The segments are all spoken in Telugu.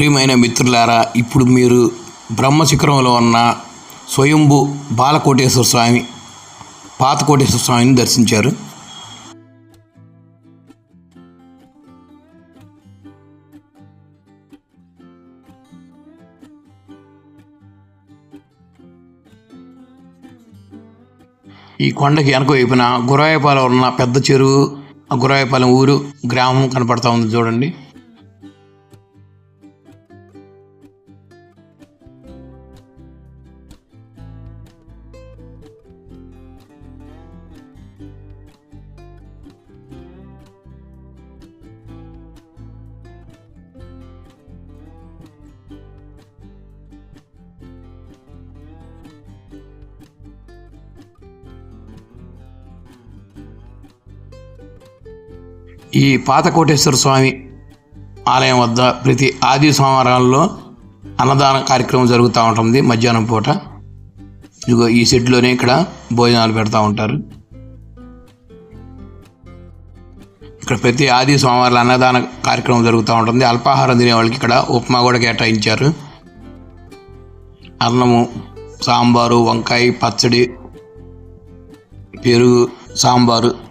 ప్రియమైన మిత్రులారా ఇప్పుడు మీరు బ్రహ్మశిఖరంలో ఉన్న స్వయంభు బాలకోటేశ్వర స్వామి పాత కోటేశ్వర స్వామిని దర్శించారు. ఈ కొండకి వెనక వైపున గురాయపాలెం ఉన్న పెద్ద చెరువు గురాయపాలెం ఊరు గ్రామం కనపడతా ఉంది చూడండి. ఈ పాత కోటేశ్వర స్వామి ఆలయం వద్ద ప్రతి ఆది సోమవారాల్లో అన్నదాన కార్యక్రమం జరుగుతూ ఉంటుంది మధ్యాహ్నం పూట. ఇదిగో ఈ సెట్లోనే ఇక్కడ భోజనాలు పెడతా ఉంటారు. ఇక్కడ ప్రతి ఆది సోమవారం అన్నదాన కార్యక్రమం జరుగుతూ ఉంటుంది. అల్పాహారం తినే వాళ్ళకి ఇక్కడ ఉప్మా కూడా కేటాయించారు. అన్నము సాంబారు వంకాయ పచ్చడి పెరుగు సాంబారు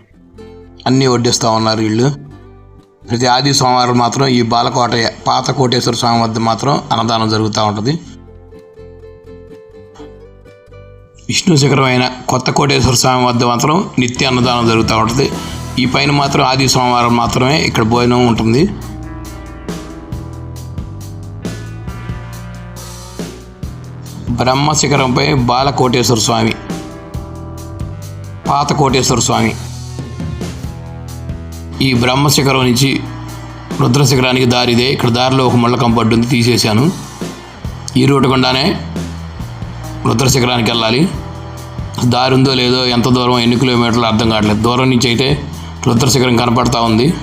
అన్నీ వడ్డిస్తూ ఉన్నారు వీళ్ళు. ప్రతి ఆది సోమవారం మాత్రం ఈ బాలకోట పాత కోటేశ్వర స్వామి వద్ద మాత్రం అన్నదానం జరుగుతూ ఉంటుంది. విష్ణు శిఖరమైన కొత్త కోటేశ్వర స్వామి వద్ద మాత్రం నిత్య అన్నదానం జరుగుతూ ఉంటుంది. ఈ పైన మాత్రం ఆది సోమవారం మాత్రమే ఇక్కడ భోజనం ఉంటుంది. బ్రహ్మ శిఖరంపై బాలకోటేశ్వర స్వామి పాత కోటేశ్వర స్వామి ఈ బ్రహ్మ శిఖరం నుంచి రుద్ర శిఖరానికి దారిదే. ఇక్కడ దారిలో ఒక ముళ్ళ కంపడ్డు ఉంది తీసేశాను. ఈ రూట్ గుండానే రుద్ర శిఖరానికి వెళ్ళాలి. దారి ఉందో లేదో ఎంత దూరం ఎన్ని కిలోమీటర్లు అర్థం కావట్లేదు. దూరం నుంచి అయితే రుద్ర శిఖరం కనపడతా ఉంది.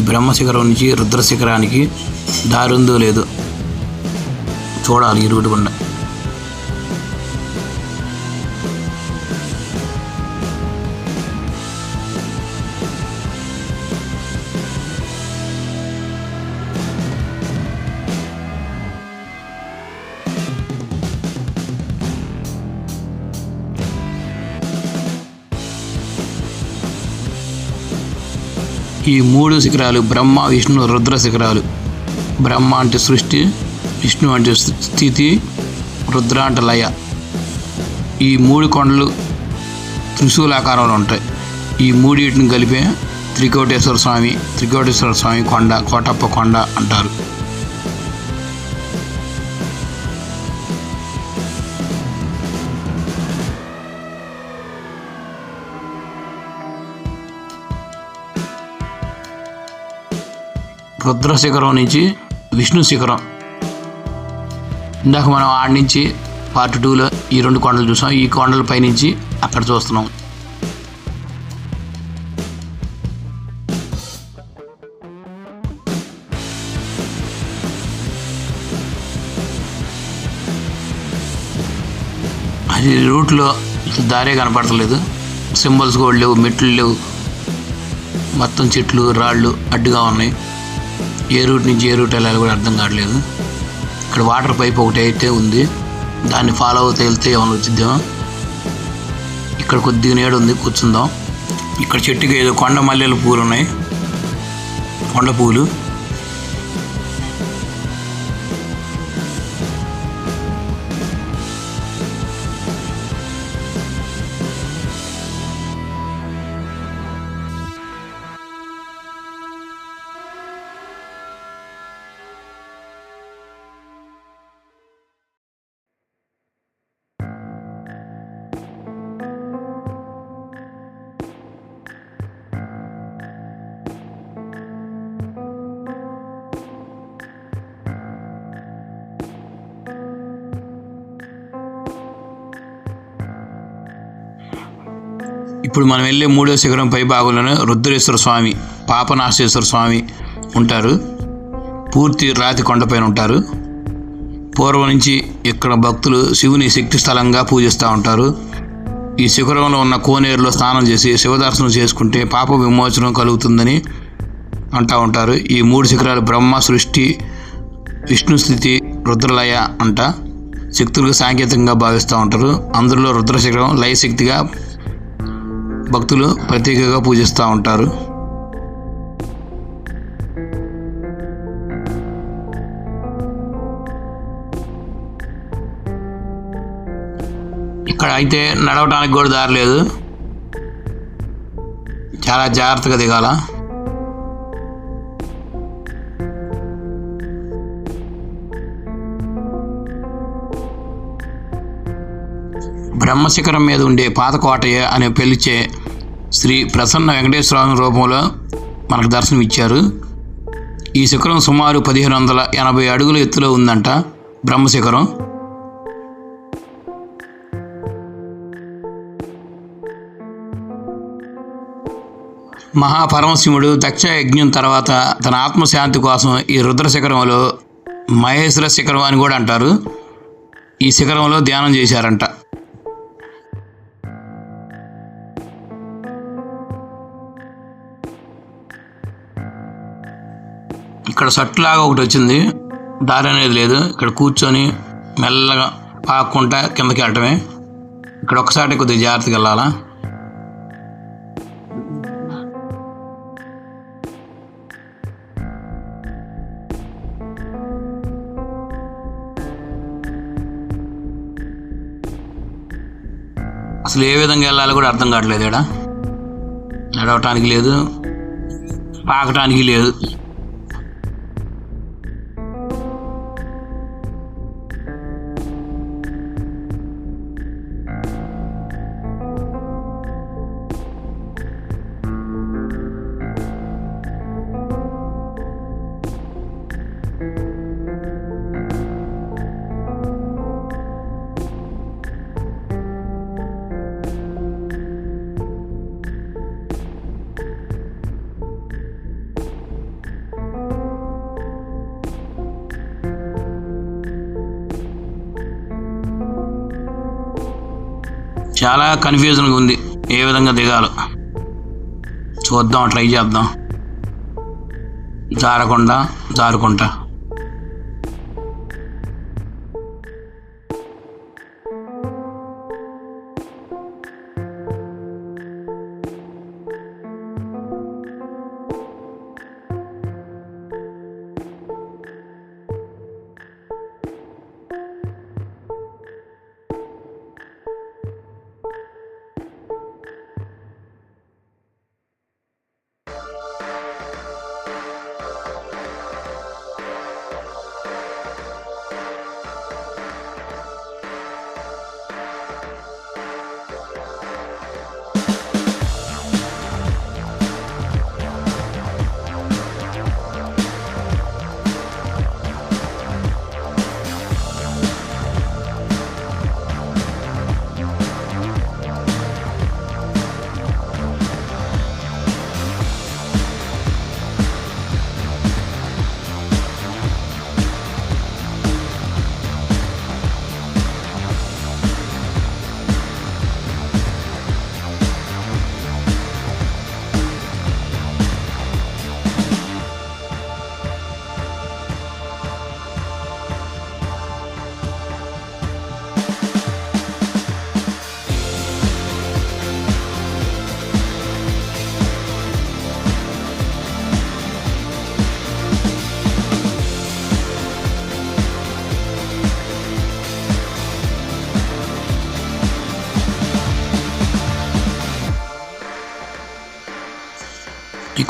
ఈ బ్రహ్మ శిఖరం నుంచి రుద్ర శిఖరానికి లేదు చూడాలి ఈ రూట్ గుండా. ఈ మూడు శిఖరాలు బ్రహ్మ విష్ణు రుద్ర శిఖరాలు. బ్రహ్మ అంటే సృష్టి విష్ణు అంటే స్థితి రుద్ర అంటే లయ. ఈ మూడు కొండలు త్రిశూలాకారంలో ఉంటాయి. ఈ మూడింటిని కలిపే త్రికోటేశ్వర స్వామి త్రికోటేశ్వర స్వామి కొండ కోటప్ప కొండ అంటారు. రుద్ర శిఖరం నుంచి విష్ణు శిఖరం. ఇందాక మనం ఆడి నుంచి పార్ట్ టూలో ఈ రెండు కొండలు చూసాం. ఈ కొండల పైనుంచి అక్కడ చూస్తున్నాం. అది రూట్లో దారే కనపడతలేదు. సింబల్స్ కూడా లేవు మెట్లు లేవు. మొత్తం చెట్లు రాళ్ళు అడ్డుగా ఉన్నాయి. ఏ రూట్ నుంచి ఏ రూట్ వెళ్ళాలి కూడా అర్థం కావట్లేదు. ఇక్కడ వాటర్ పైప్ ఒకటి అయితే ఉంది. దాన్ని ఫాలో అవుతూ వెళ్తే ఏమైనా వచ్చిద్దాం ఇక్కడ కొద్దిగా నీడ ఉంది కూర్చుందాం. ఇక్కడ చెట్టుకి ఏదో కొండ మల్లెల పూలు ఉన్నాయి. కొండ పూలు ఇప్పుడు మనం వెళ్ళే మూడో శిఖరం పై భాగంలోనే రుద్రేశ్వర స్వామి పాపనాశేశ్వర స్వామి ఉంటారు. పూర్తి రాతి కొండపైన ఉంటారు. పూర్వం నుంచి ఇక్కడ భక్తులు శివుని శక్తి స్థలంగా పూజిస్తూ ఉంటారు. ఈ శిఖరంలో ఉన్న కోనేరులో స్నానం చేసి శివదర్శనం చేసుకుంటే పాప విమోచనం కలుగుతుందని అంటూ ఉంటారు. ఈ మూడు శిఖరాలు బ్రహ్మ సృష్టి విష్ణు స్థితి రుద్రలయ అంట శక్తులకు సాంకేతికంగా భావిస్తూ ఉంటారు. అందులో రుద్ర శిఖరం లయ శక్తిగా భక్తులు ప్రత్యేకంగా పూజిస్తూ ఉంటారు. ఇక్కడ అయితే నడవటానికి కూడా దారి లేదు. చాలా జాగ్రత్తగా దిగాల. బ్రహ్మశిఖరం మీద ఉండే పాతకోటయ్య అనే పిలిచే శ్రీ ప్రసన్న వెంకటేశ్వర రూపంలో మనకు దర్శనం ఇచ్చారు ఈ శిఖరం సుమారు పదిహేను వందల ఎనభై అడుగుల ఎత్తులో ఉందంట బ్రహ్మశిఖరం. మహాపరమశివుడు దక్ష యజ్ఞం తర్వాత తన ఆత్మశాంతి కోసం ఈ రుద్ర శిఖరంలో మహేశ్వర శిఖరం అని కూడా అంటారు. ఈ శిఖరంలో ధ్యానం చేశారంట. ఇక్కడ సట్టులాగా ఒకటి వచ్చింది. దారి అనేది లేదు. ఇక్కడ కూర్చొని మెల్లగా పాక్కుంటా కిందకి వెళ్ళటమే. ఇక్కడ ఒక్కసారి కొద్దిగా జాగ్రత్తగా వెళ్ళాలా? అసలు ఏ విధంగా వెళ్ళాలో కూడా అర్థం కావట్లేదు ఇక్కడ. నడవటానికి లేదు పాకటానికి లేదు. చాలా కన్ఫ్యూజన్గా ఉంది. ఏ విధంగా దిగాలో. చూద్దాం ట్రై చేద్దాం. జారకుండా జారుకుంటా.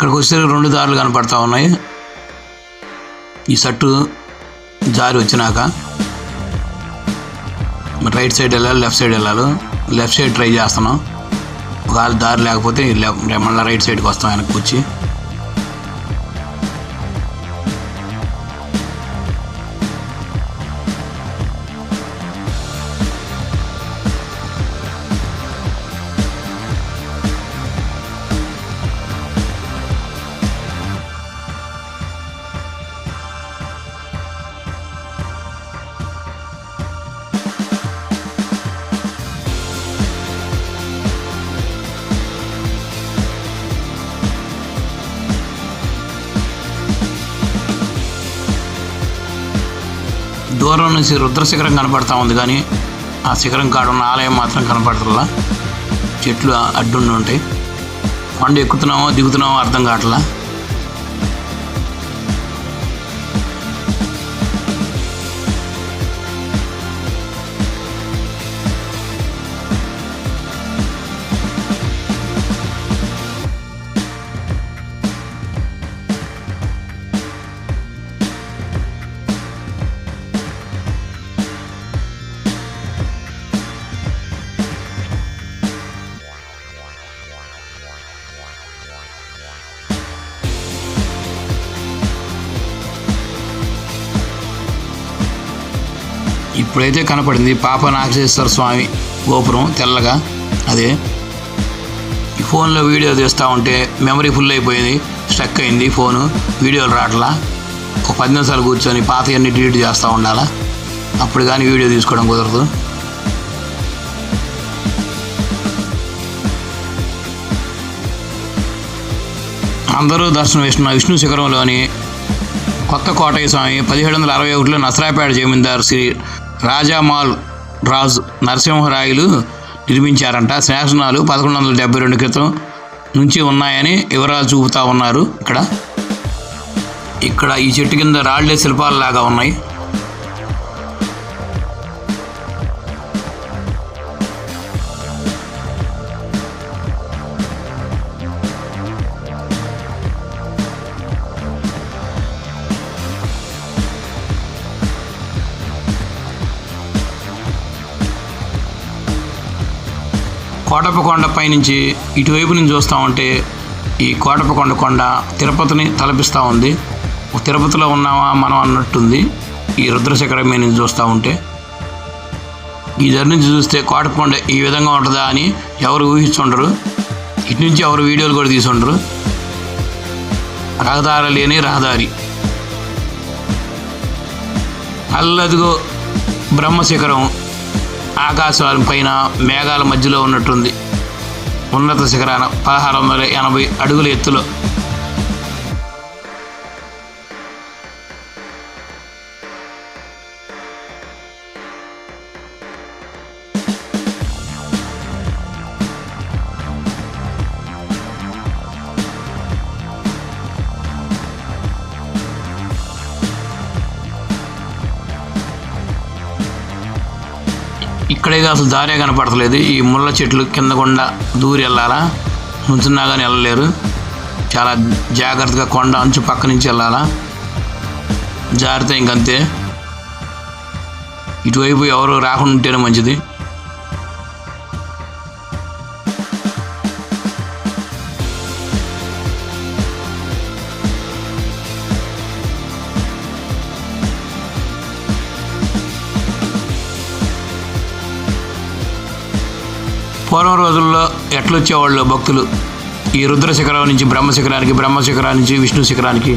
ఇక్కడికి వస్తే రెండు దారులు కనపడతా ఉన్నాయి. ఈ సట్టు జారి వచ్చినాక రైట్ సైడ్ వెళ్ళాలి లెఫ్ట్ సైడ్ వెళ్ళాలి. లెఫ్ట్ సైడ్ ట్రై చేస్తున్నాం. ఒకవేళ దారి లేకపోతే మళ్ళీ రైట్ సైడ్కి వస్తాం వెనక్కి వచ్చి. దూరం నుంచి రుద్ర శిఖరం కనపడతా ఉంది కానీ ఆ శిఖరం కాడున్న ఆలయం మాత్రం కనపడతలా. చెట్లు అడ్డుండి ఉంటాయి. కొండ ఎక్కుతున్నామో దిగుతున్నామో అర్థం కావట్లా? ఇప్పుడైతే కనపడింది పాప నాగేశ్వర స్వామి గోపురం తెల్లగా. అదే. ఈ ఫోన్లో వీడియో తీస్తూ ఉంటే మెమరీ ఫుల్ అయిపోయింది స్ట్రక్ అయింది ఫోను. వీడియోలు రావట్లా ఒక పది నిమిషాలు కూర్చొని పాత అన్ని డిలీట్ చేస్తూ ఉండాలా? అప్పుడు కానీ వీడియో తీసుకోవడం కుదరదు. అందరూ దర్శనం ఇస్తున్న విష్ణు శిఖరంలోని కొత్త కోటయ్య స్వామి పదిహేడు వందల అరవై ఒకటిలో నసరాపేట జమీందారు శ్రీ రాజామాల్ రాజు నరసింహరాయలు నిర్మించారంట. శాసనాలు పదకొండు వందల డెబ్బై రెండు క్రితం నుంచి ఉన్నాయని వివరాలు చూపుతా ఉన్నారు. ఇక్కడ ఇక్కడ ఈ చెట్టు కింద రాళ్ళే శిల్పాలు లాగా ఉన్నాయి. కోటప్పకొండ పైనుంచి ఇటువైపు నుంచి చూస్తూ ఉంటే ఈ కోటప్పకొండ కొండ తిరుపతిని తలపిస్తూ ఉంది. తిరుపతిలో ఉన్నామా మనం అన్నట్టుంది. ఈ రుద్రశిఖరం మీద నుంచి చూస్తూ ఉంటే. ఈ దగ్గర నుంచి చూస్తే కోటప్పకొండ ఈ విధంగా ఉంటుందా అని ఎవరు ఊహించుండరు. ఇటు నుంచి ఎవరు వీడియోలు కూడా తీసుండరు. రహదారి లేని రహదారి. అల్లదిగో బ్రహ్మశిఖరం ఆకాశం పైన మేఘాల మధ్యలో ఉన్నట్టుంది. ఉన్నత శిఖరాన పదహారు వందల ఎనభై అడుగుల ఎత్తులో అసలు దారే కనపడతలేదు. ఈ ముళ్ళ చెట్లు కింద గుండా దూరి వెళ్ళాలా? నుంచున్నా కానీ వెళ్ళలేరు. చాలా జాగ్రత్తగా కొండ అంచు పక్క నుంచి వెళ్ళాలా? జాగ్రత్త ఇంకంతే. ఇటువైపు ఎవరు రాకుండా ఉంటేనే మంచిది. పూర్వం రోజుల్లో ఎట్లొచ్చేవాళ్ళు భక్తులు? ఈ రుద్ర శిఖరం నుంచి బ్రహ్మ శిఖరానికి బ్రహ్మ శిఖరానికి విష్ణు శిఖరానికి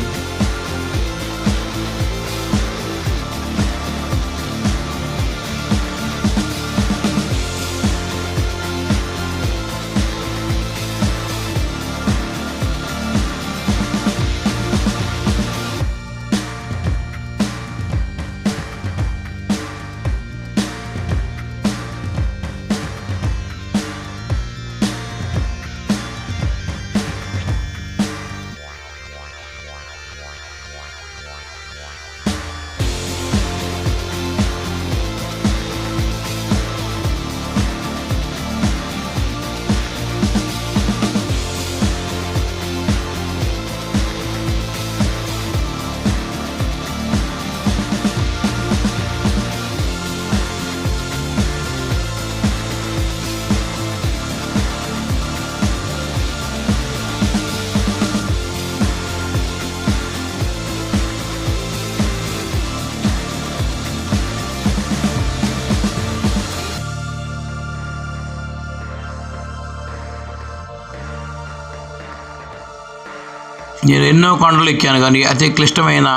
నేను ఎన్నో కొండలు ఎక్కాను కానీ అతి క్లిష్టమైన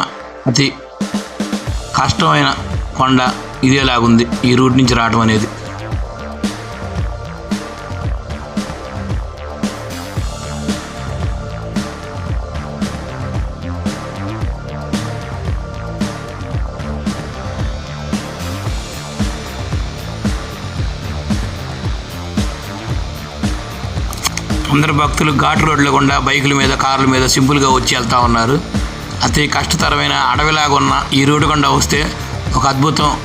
అతి కష్టమైన కొండ ఇదేలాగుంది. ఈ రూట్ నుంచి రావడం అనేది. అందరు భక్తులు ఘాటు రోడ్ల గుండా బైకుల మీద కార్ల మీద సింపుల్గా వచ్చి వెళ్తూ ఉన్నారు. అతి కష్టతరమైన అడవిలాగా ఉన్న ఈ రోడ్డు గుండా వస్తే ఒక అద్భుతం.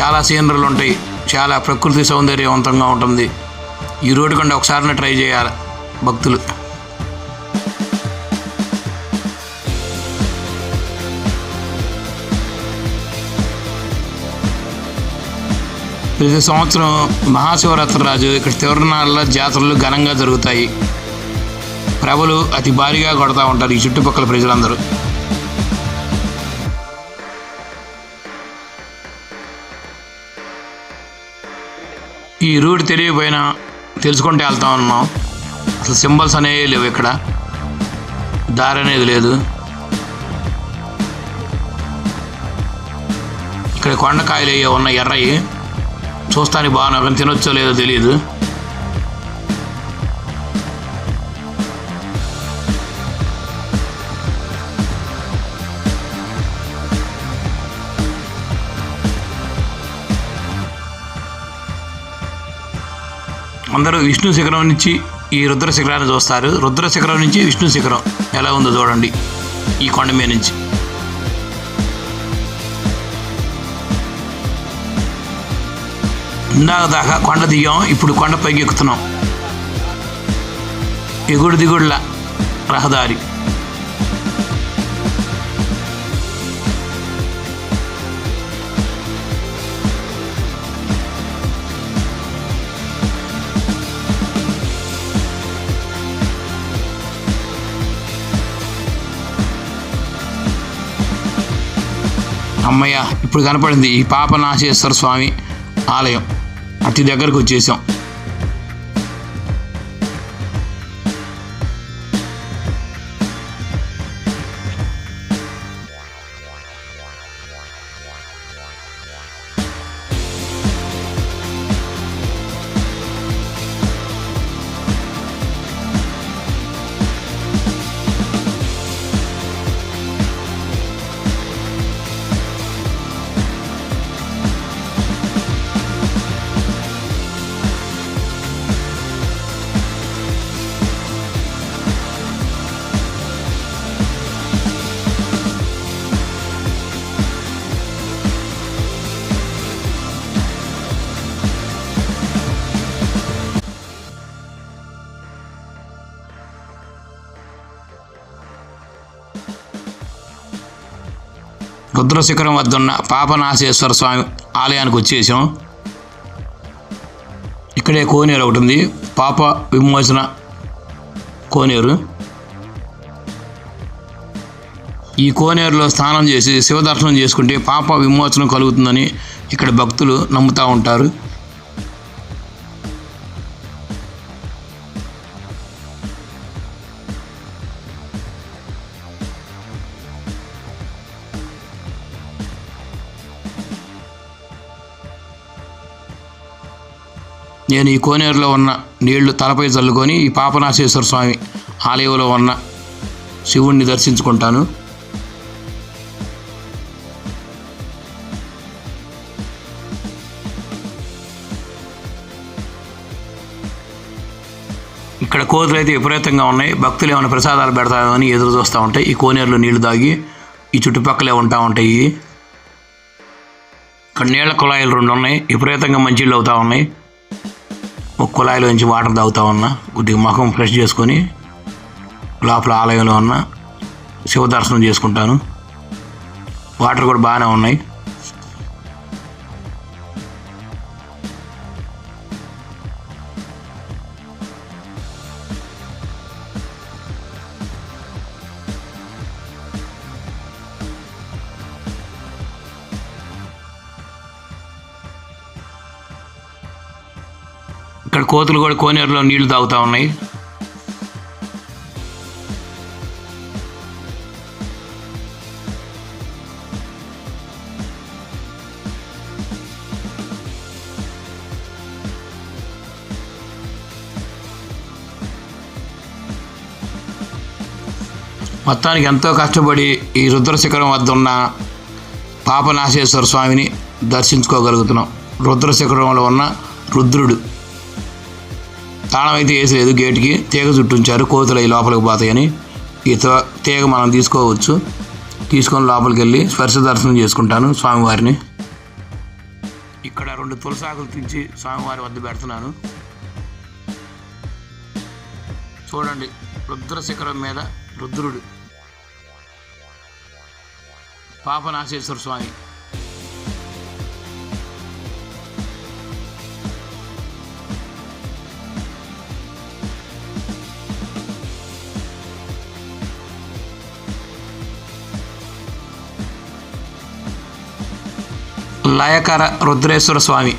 చాలా సీనరీలు ఉంటాయి. చాలా ప్రకృతి సౌందర్యవంతంగా ఉంటుంది. ఈ రోడ్డు గుండా ఒకసారి ట్రై చేయాలి భక్తులు. ప్రతి సంవత్సరం మహాశివరాత్రి రాజు ఇక్కడ తిరునాళ్ళ జాతరలు ఘనంగా జరుగుతాయి. ప్రభలు అతి భారీగా కొడతా ఉంటారు ఈ చుట్టుపక్కల ప్రజలందరూ. ఈ రూట్ తెలియపోయినా తెలుసుకుంటే వెళ్తా ఉన్నాం అసలు సింబల్స్ అనేవి లేవు ఇక్కడ. దారి అనేది లేదు. ఇక్కడ కొండకాయలు అయ్యే ఉన్న ఎర్రయి. చూస్తానికి బాగా కానీ తినొచ్చో లేదో తెలియదు అందరూ విష్ణు శిఖరం నుంచి ఈ రుద్ర శిఖరాన్ని చూస్తారు. రుద్ర శిఖరం నుంచి విష్ణు శిఖరం ఎలా ఉందో చూడండి. ఈ కొండ మీద నుంచి. ఇందాక దాకా కొండ దిగాం ఇప్పుడు కొండ పైకి ఎక్కుతున్నాం ఎగుడు దిగుడుల రహదారి. అమ్మయ్య ఇప్పుడు కనపడింది ఈ పాపనాశేశ్వర స్వామి ఆలయం. అతి దగ్గరకు వచ్చేసాం. రుద్రశిఖరం వద్ద ఉన్న పాపనాశేశ్వర స్వామి ఆలయానికి వచ్చేసాం. ఇక్కడే కోనేరు ఒకటి ఉంది. పాప విమోచన కోనేరు. ఈ కోనేరులో స్నానం చేసి శివదర్శనం చేసుకుంటే పాప విమోచనం కలుగుతుందని ఇక్కడ భక్తులు నమ్ముతూ ఉంటారు. నేను ఈ కోనేరులో ఉన్న నీళ్ళు తలపై చల్లుకొని ఈ పాపనాశేశ్వర స్వామి ఆలయంలో ఉన్న శివుణ్ణి దర్శించుకుంటాను. ఇక్కడ కోతులు అయితే విపరీతంగా ఉన్నాయి. భక్తులు ఏమైనా ప్రసాదాలు పెడతామని ఎదురు చూస్తూ ఉంటాయి. ఈ కోనేరులో నీళ్ళు తాగి ఈ చుట్టుపక్కలే ఉంటా ఉంటాయి. ఇక్కడ నీళ్ళ కుళాయిలు రెండు ఉన్నాయి. విపరీతంగా మంచిళ్ళు అవుతూ ఉన్నాయి. ఒక కుళాయిలో నుంచి వాటర్ తాగుతా ఉన్నా కొద్దిగా ముఖం ఫ్రెష్ చేసుకొని లోపల ఆలయంలో ఉన్న శివ దర్శనం చేసుకుంటాను. వాటర్ కూడా బాగానే ఉన్నాయి. కోతులు కూడా కోనేరులో నీళ్ళు తాగుతూ ఉన్నాయి. మొత్తానికి ఎంతో కష్టపడి ఈ రుద్రశిఖరం వద్ద ఉన్న పాపనాశేశ్వర స్వామిని దర్శించుకోగలుగుతున్నాం. రుద్రశిఖరంలో ఉన్న రుద్రుడు. తాళం అయితే వేసలేదు గేట్కి తీగ చుట్టుంచారు కోతులు అవి లోపలికి పోతాయని. ఈ తో- తీగ మనం తీసుకోవచ్చు. తీసుకొని లోపలికి వెళ్ళి స్పర్శ దర్శనం చేసుకుంటాను స్వామివారిని. ఇక్కడ రెండు తులసాకులు తెచ్చి స్వామివారి వద్ద పెడుతున్నాను. చూడండి రుద్ర శిఖరం మీద రుద్రుడు. పాపనాశేశ్వర స్వామి. లయకర రుద్రేశ్వర స్వామి.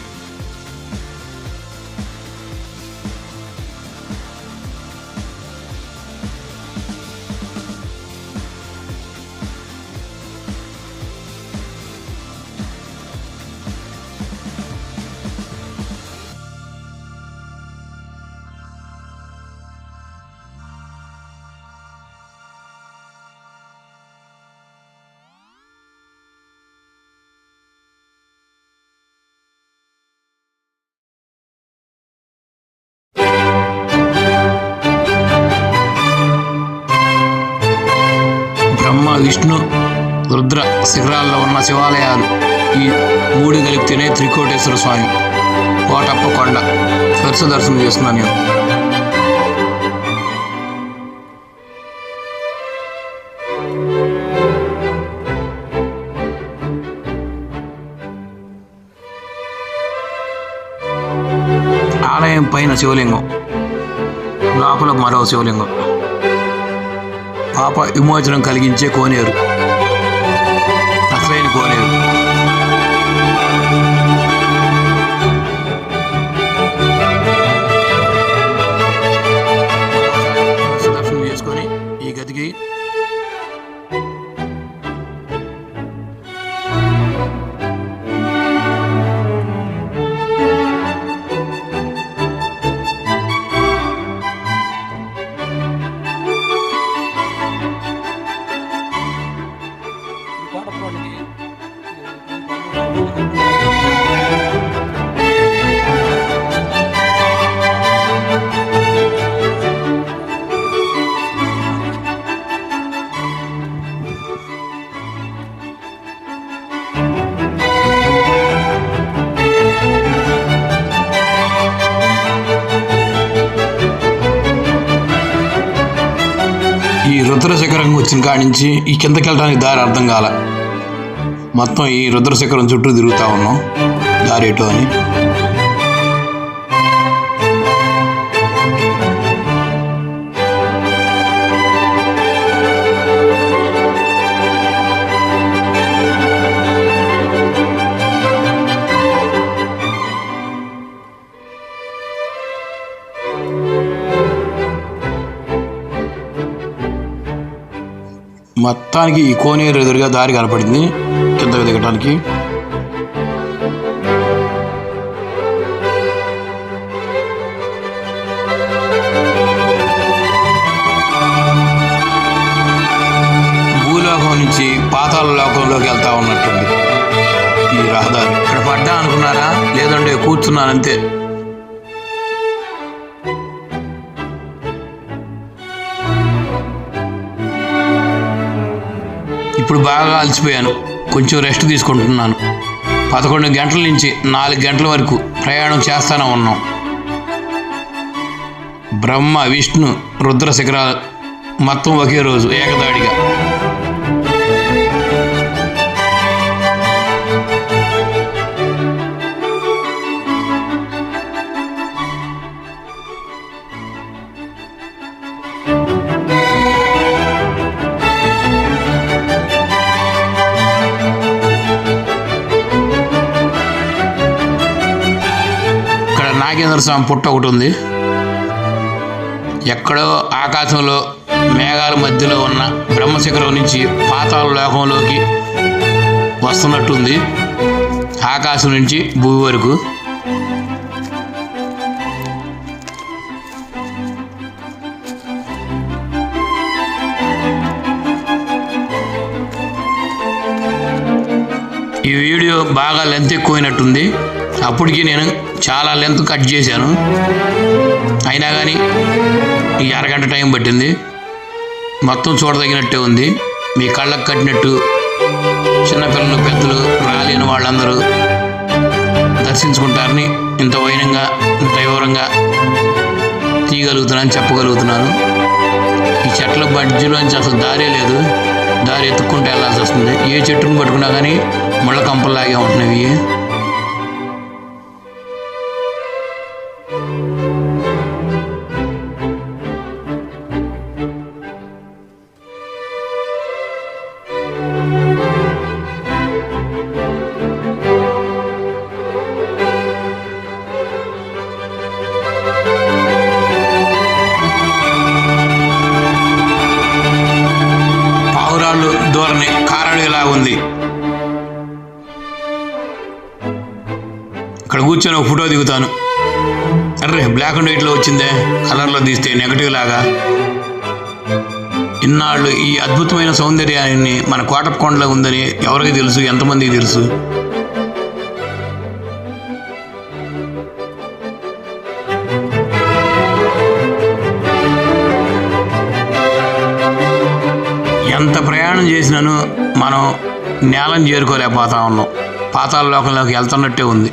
శిఖరాల్లో ఉన్న శివాలయాలు ఈ మూడు కలిపితేనే త్రికోటేశ్వర స్వామి కోటప్ప కొండ స్పర్శ దర్శనం చేస్తున్నాను నేను. ఆలయం పైన శివలింగం లోపల మరో శివలింగం. పాప విమోచనం కలిగించే కోనేరు. anybody. శిఖరం వచ్చిన కాడి నుంచి ఈ కిందకి వెళ్ళడానికి దారి అర్థం కాల. మొత్తం ఈ రుద్రశిఖరం చుట్టూ తిరుగుతూ ఉన్నాం. దారి ఎటో అని? మొత్తానికి ఈ కోనేరు ఎదురుగా దారి కనపడింది. కిందకి దిగటానికి. భూలోకం నుంచి పాతాల లోకంలోకి వెళ్తా ఉన్నట్టుంది. ఈ రహదారి. ఇక్కడ పడ్డా అనుకున్నారా? లేదంటే కూర్చున్నానంతే. అలసిపోయాను కొంచెం రెస్ట్ తీసుకుంటున్నాను. పదకొండు గంటల నుంచి నాలుగు గంటల వరకు ప్రయాణం చేస్తానే ఉన్నాం. బ్రహ్మ విష్ణు రుద్ర శిఖరాలు మొత్తం ఒకే రోజు ఏకదాడిగా. నరసింహ స్వామి పుట్ట ఒకటి ఉంది. ఎక్కడో ఆకాశంలో మేఘాల మధ్యలో ఉన్న బ్రహ్మశిఖరం నుంచి పాతాల లోకంలోకి వస్తున్నట్టుంది. ఆకాశం నుంచి భూమి వరకు. ఈ వీడియో బాగా లెంత్ ఎక్కువైనట్టుంది. అప్పటికి నేను చాలా లెంత్ కట్ చేశాను. అయినా కానీ ఈ అరగంట టైం పట్టింది. మొత్తం చూడదగినట్టే ఉంది. మీ కళ్ళకు కట్టినట్టు చిన్నపిల్లలు పెద్దలు రాలేని వాళ్ళందరూ దర్శించుకుంటారని ఇంత వైనంగా ఇంత వివరంగా తీయగలుగుతున్నాను చెప్పగలుగుతున్నాను. ఈ చెట్ల మధ్యలోంచి అసలు దారే లేదు. దారి ఎత్తుక్కుంటూ వెళ్ళాల్సి వస్తుంది. ఏ చెట్టును పట్టుకున్నా కానీ ముళ్ళ కంపల్లాగే ఉంటున్నాయి ఫోటో దిగుతాను. అర్రే బ్లాక్ అండ్ వైట్లో వచ్చిందే కలర్లో తీస్తే నెగటివ్ లాగా. ఇన్నాళ్ళు ఈ అద్భుతమైన సౌందర్యాన్ని మన కోటప్పకొండలో ఉందని ఎవరికి తెలుసు ఎంతమందికి తెలుసు? ఎంత ప్రయాణం చేసినాను మనం నేలను చేరుకోలేకపోతా ఉన్నాం. పాతాల లోకంలోకి వెళ్తున్నట్టే ఉంది.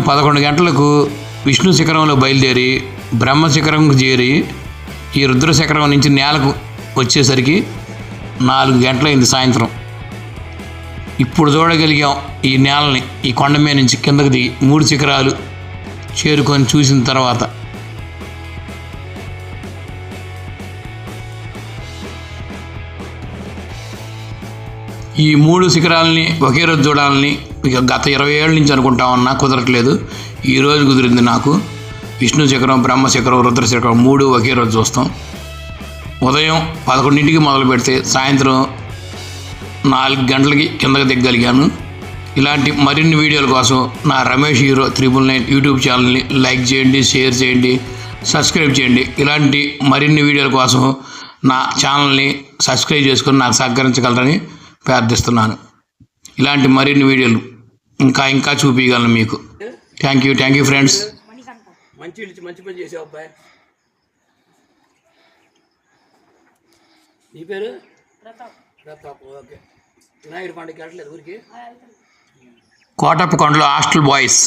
ఉదయం పదకొండు గంటలకు విష్ణు శిఖరంలో బయలుదేరి బ్రహ్మ శిఖరంకు చేరి ఈ రుద్ర శిఖరం నుంచి నేలకు వచ్చేసరికి నాలుగు గంటలైంది సాయంత్రం. ఇప్పుడు చూడగలిగాం ఈ నేలని ఈ కొండ మీద నుంచి కిందకు దిగి మూడు శిఖరాలు చేరుకొని చూసిన తర్వాత. ఈ మూడు శిఖరాలని ఒకే రోజు చూడాలని ఇక గత ఇరవై ఏళ్ళ నుంచి అనుకుంటా ఉన్నా కుదరట్లేదు. ఈరోజు కుదిరింది నాకు. విష్ణు శిఖరం బ్రహ్మ శిఖరం రుద్ర శిఖరం మూడు ఒకే రోజు చూస్తాం. ఉదయం పదకొండింటికి మొదలు పెడితే సాయంత్రం నాలుగు గంటలకి కిందకి దిగ్గలిగాను. ఇలాంటి మరిన్ని వీడియోల కోసం నా Ramesh hero triple nine YouTube ఛానల్ని లైక్ చేయండి షేర్ చేయండి సబ్స్క్రైబ్ చేయండి. ఇలాంటి మరిన్ని వీడియోల కోసం నా ఛానల్ని సబ్స్క్రైబ్ చేసుకొని నాకు సహకరించగలరని ప్రార్థిస్తున్నాను. ఇలాంటి మరిన్ని వీడియోలు ఇంకా ఇంకా చూపించగలను మీకు. Thank you thank you friends మంచి మంచి పని చేసావు అబ్బాయి. నీ పేరు? ప్రతాప్. ఓకే. వినాయకుడి పండుగకి వెళ్ళట్లేదు ఊరికి? కోటప్పకొండలో హాస్టల్ బాయ్స్.